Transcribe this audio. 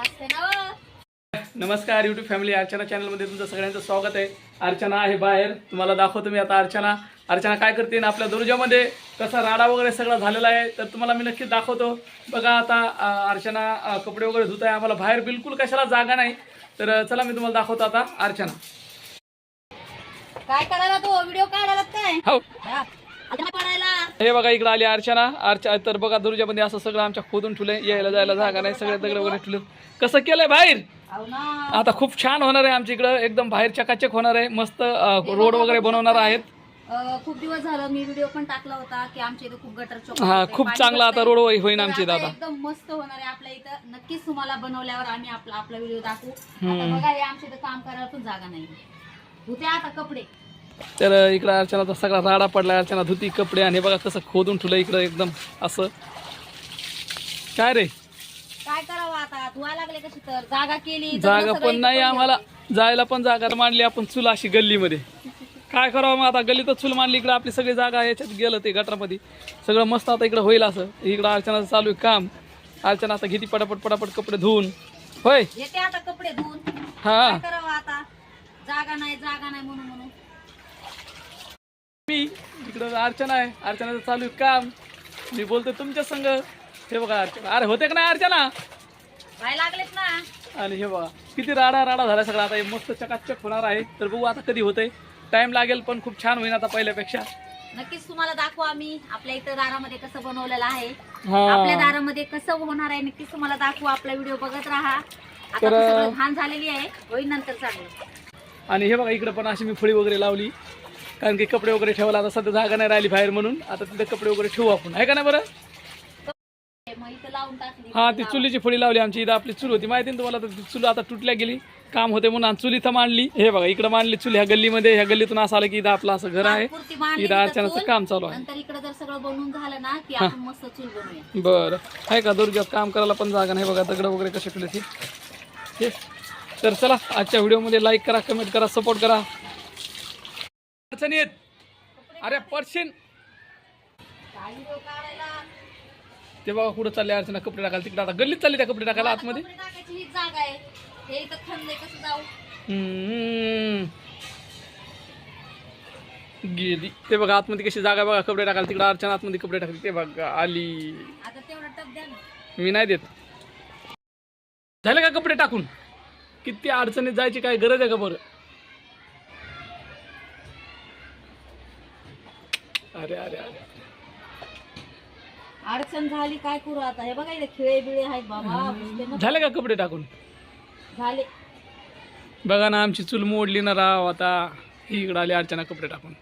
असते ना. नमस्कार युट्यूब फॅमिली अर्चना चॅनलमध्ये तुमचं सगळ्यांचं स्वागत आहे. अर्चना आहे बाहेर. तुम्हाला दाखवतो मी आता अर्चना. अर्चना काय करते आपल्या दुर्जामध्ये कसा राडा वगैरे सगळा झालेला आहे तर तुम्हाला मी नक्कीच दाखवतो. बघा आता अर्चना कपडे वगैरे धुत आहे. आम्हाला बाहेर बिलकुल कशाला जागा नाही. तर चला मी तुम्हाला दाखवतो आता. अर्चना. काय करायला तो? व्हिडिओ काढायला काय हो. हा. बघा इकडे आली अर्चना. अर्चा तर बघा दुर्जामध्ये असं सगळं आमच्या खोदून ठेवलंय. यायला जायला जागा नाही सगळे दगड वगैरे ठेवले. कसं केलंय बाहेर? हो आता खूप छान होणार आहे आमच्या इकडं. एकदम बाहेर चकाचक होणार आहे. मस्त रोड वगैरे बनवणार आहेत. खूप दिवस झालं मी व्हिडिओ पण टाकला होता की आमच्या इथे खूप गटर चौक हा खूप चांगला आता रोड होईन आमची दादा. एकदम मस्त होणार आहे आपल्या इथं. नक्कीच तुम्हाला बनवल्यावर आम्ही आपला आपला व्हिडिओ दाखवू. बघा हे आमच्या इथं काम करायला पण जागा नाही. होते आता कपडे. तर इकडं अर्चनाचा सगळा राडा पडला अर्चना धुती कपडे आणि बघा कसं खोदून ठेवलं इकडं एकदम असं. काय रे? काय करावं आता? धुवायला लागले कशी तर. जागा केली जागा पण नाही आम्हाला. जायला पण जागा मांडली आपण चूल अशी गल्लीमध्ये. काय करावं मग आता? गल्लीतच चूल मांडली इकडं आपली सगळी जागा याच्यात गेलं ते गटरामध्ये. सगळं मस्त आता इकडं होईल असं. इकडं अर्चनाचं चालू आहे काम. अर्चना आता घेती पटापट पटापट कपडे धुवून. होय? येते आता कपडे धुवून. हा. करावं आता? जागा नाही जागा नाही म्हणून म्हणून. मी इकडं अर्चना आहे. अर्चनाचं चालू आहे काम. मी बोलतोय तुमच्या संग. हे बघा अर्चना. अरे होते का नाही अर्चना? व्हाय लागलेत ना. आणि हे बघा किती राडा राडा झाला सगळा. आता हे मस्त चकाचक होणार आहे. तर बघू आता कधी होतंय. टाइम लागेल पण खूप छान होईल आता पहिल्यापेक्षा. नक्कीच तुम्हाला दाखवू आम्ही. आपल्या इथं दारामध्ये कसं बनवलेलं आहे. हा. आपल्या दारामध्ये कसं होणार आहे नक्कीच तुम्हाला दाखवू. आपला व्हिडिओ बघत राहा. आता तर- तर सगळं घाण झालेली आहे. होईल नंतर चांगलं आणि हे बघा इकडं पण अशी मी फळी वगैरे लावली. कारण की कपडे वगैरे ठेवायला आता सध्या जागा नाही राहिली बाहेर म्हणून. आता तिथे कपडे वगैरे ठेवू आपण. आहे का नाही बरं? हा ती चुलीची फळी लावली आमची. इथं आपली चूल होती. माहिती ना तुम्हाला? तर ती चूल आता तुटल्या गेली. काम होते म्हणून चूल इथं मांडली. हे बघा इकडं मांडली चूल. ह्या गल्लीमध्ये ह्या गल्लीतून असं आलं की इथं आपलं असं घर आहे. इथं अर्चनाचं चूल. काम चालू आहे. चूल बरं. आहे का? दुर्गात काम करायला पण जागा नाही. बघा दगड वगैरे कसे ठेवले ते. तर चला आजच्या व्हिडिओमध्ये लाईक करा कमेंट करा सपोर्ट करा. अडचणी येत अरे पडशीन ते बघा कुठं चालले अर्चना कपडे टाकायला तिकडे आता. गल्लीत चालली त्या कपडे टाकायला आतमध्ये? कपडे टाकायची हीच जागा आहे. हे इथं खणलंय कसं जाऊ? हम्म. गेली. ते बघा आतमध्ये कशी जागा बघा. कपडे टाकायला तिकडे अर्चना आतमध्ये कपडे टाकले. ते बघा आली. आता तेवढा टप द्या ना. मी नाही देत. झालं का कपडे टाकून? किती अडचणीत जायची काय गरज आहे का बरं? अरे अरे अरे. अडचण झाली काय करू आता? हे बघा इथे खिळे बिळे आहेत बाबा ना झाले का कपडे टाकून? झाले. बघा ना आमची चूल मोडली ना राव आता ही इकडं आली अर्चना कपडे टाकून.